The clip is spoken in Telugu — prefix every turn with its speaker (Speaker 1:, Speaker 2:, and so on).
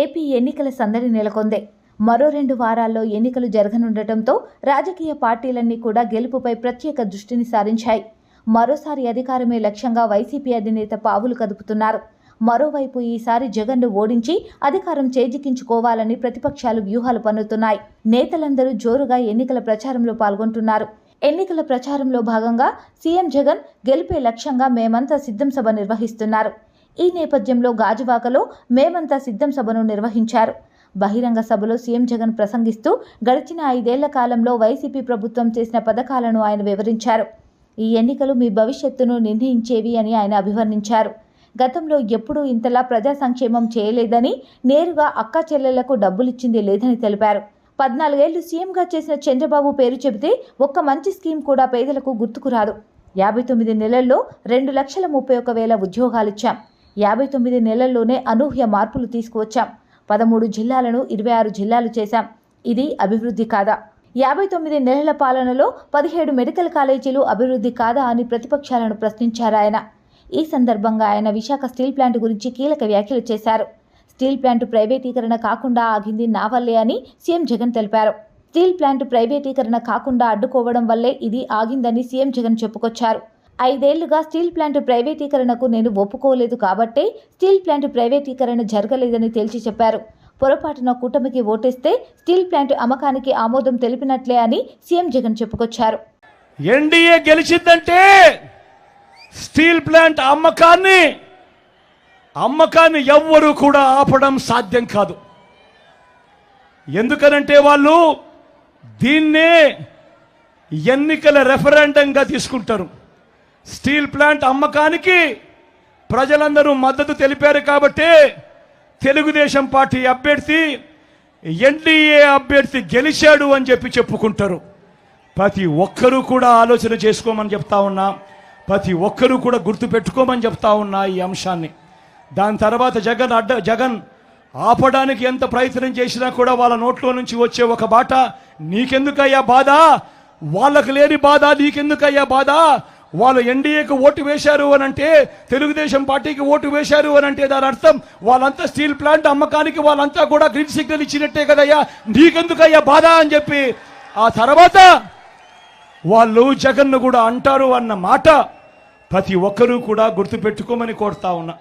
Speaker 1: ఏపీ ఎన్నికల సందడి నెలకొందే. మరో రెండు వారాల్లో ఎన్నికలు జరగనుండటంతో రాజకీయ పార్టీలన్నీ కూడా గెలుపుపై ప్రత్యేక దృష్టిని సారించాయి. మరోసారి అధికారమే లక్ష్యంగా వైసీపీ అధినేత పావులు కదుపుతున్నారు. మరోవైపు ఈసారి జగన్ను ఓడించి అధికారం చేజిక్కించుకోవాలని ప్రతిపక్షాలు వ్యూహాలు పన్నుతున్నాయి. నేతలందరూ జోరుగా ఎన్నికల ప్రచారంలో పాల్గొంటున్నారు. ఎన్నికల ప్రచారంలో భాగంగా సీఎం జగన్ గెలిపే లక్ష్యంగా మేమంతా సిద్ధం సభ నిర్వహిస్తున్నారు. ఈ నేపథ్యంలో గాజువాకలో మేమంతా సిద్ధం సభను నిర్వహించారు. బహిరంగ సభలో సీఎం జగన్ ప్రసంగిస్తూ గడిచిన ఐదేళ్ళ కాలంలో వైసీపీ ప్రభుత్వం చేసిన పథకాలను ఆయన వివరించారు. ఈ ఎన్నికలు మీ భవిష్యత్తును నిర్ణయించేవి అని ఆయన అభివర్ణించారు. గతంలో ఎప్పుడూ ఇంతలా ప్రజా సంక్షేమం చేయలేదని నేరుగా అక్క చెల్లెళ్ళకు డబ్బులిచ్చింది లేదని తెలిపారు. పద్నాలుగేళ్ళు సీఎంగా చేసిన చంద్రబాబు పేరు చెబితే ఒక్క మంచి స్కీమ్ కూడా పేదలకు గుర్తుకురాదు యాభై తొమ్మిది నెలల్లో రెండు లక్షల ముప్పై ఒక వేల ఉద్యోగాలిచ్చాం. యాభై తొమ్మిది నెలల్లోనే అనూహ్య మార్పులు తీసుకువచ్చాం. పదమూడు జిల్లాలను ఇరవై ఆరు జిల్లాలు చేశాం. ఇది అభివృద్ధి కాదా? యాభై తొమ్మిది నెలల పాలనలో పదిహేడు మెడికల్ కాలేజీలు అభివృద్ధి కాదా అని ప్రతిపక్షాలను ప్రశ్నించారు ఆయన. ఈ సందర్భంగా ఆయన విశాఖ స్టీల్ ప్లాంట్ గురించి కీలక వ్యాఖ్యలు చేశారు. స్టీల్ ప్లాంట్ ప్రైవేటీకరణ కాకుండా ఆగింది నా వల్లే అని సీఎం జగన్ తెలిపారు. స్టీల్ ప్లాంట్ ప్రైవేటీకరణ కాకుండా అడ్డుకోవడం వల్లే ఇది ఆగిందని సీఎం జగన్ చెప్పుకొచ్చారు. ఐదేళ్ళుగా స్టీల్ ప్లాంట్ ప్రైవేటీకరణకు నేను ఒప్పుకోలేదు కాబట్టే స్టీల్ ప్లాంట్ ప్రైవేటీకరణ జరగలేదని తేల్చి చెప్పారు. పొరపాటున కూటమికి ఓటేస్తే స్టీల్ ప్లాంట్ అమ్మకానికి ఆమోదం తెలిపినట్లే అని సీఎం జగన్ చెప్పుకొచ్చారు.
Speaker 2: ఎన్డీఏ గెలిచిందంటే స్టీల్ ప్లాంట్ అమ్మకాన్ని అమ్మకాన్ని ఎవ్వరూ కూడా ఆపడం సాధ్యం కాదు. ఎందుకనంటే వాళ్ళు దీన్నే ఎన్నికల రెఫరెండంగా తీసుకుంటారు. స్టీల్ ప్లాంట్ అమ్మకానికి ప్రజలందరూ మద్దతు తెలిపారు కాబట్టి తెలుగుదేశం పార్టీ అభ్యర్థి ఎన్డీఏ అభ్యర్థి గెలిచాడు అని చెప్పి చెప్పుకుంటారు. ప్రతి ఒక్కరూ కూడా ఆలోచన చేసుకోమని చెప్తా ఉన్నా ప్రతి ఒక్కరూ కూడా గుర్తుపెట్టుకోమని చెప్తా ఉన్నా ఈ అంశాన్ని. దాని తర్వాత జగన్ అడ్డ జగన్ ఆపడానికి ఎంత ప్రయత్నం చేసినా కూడా వాళ్ళ నోట్లో నుంచి వచ్చే ఒక బాట నీకెందుకయ్యా బాధ? వాళ్ళకు లేని బాధ నీకెందుకయ్యా బాధ? వాళ్ళు ఎన్డీఏకి ఓటు వేశారు అని అంటే తెలుగుదేశం పార్టీకి ఓటు వేశారు అని అంటే దాని అర్థం వాళ్ళంతా స్టీల్ ప్లాంట్ అమ్మకానికి వాళ్ళంతా కూడా గ్రీన్ సిగ్నల్ ఇచ్చినట్టే కదయ్యా. నీకెందుకయ్యా బాధ అని చెప్పి ఆ తర్వాత వాళ్ళు జగన్ను కూడా అంటారు అన్న మాట ప్రతి ఒక్కరూ కూడా గుర్తుపెట్టుకోమని కోరుతా ఉన్నా.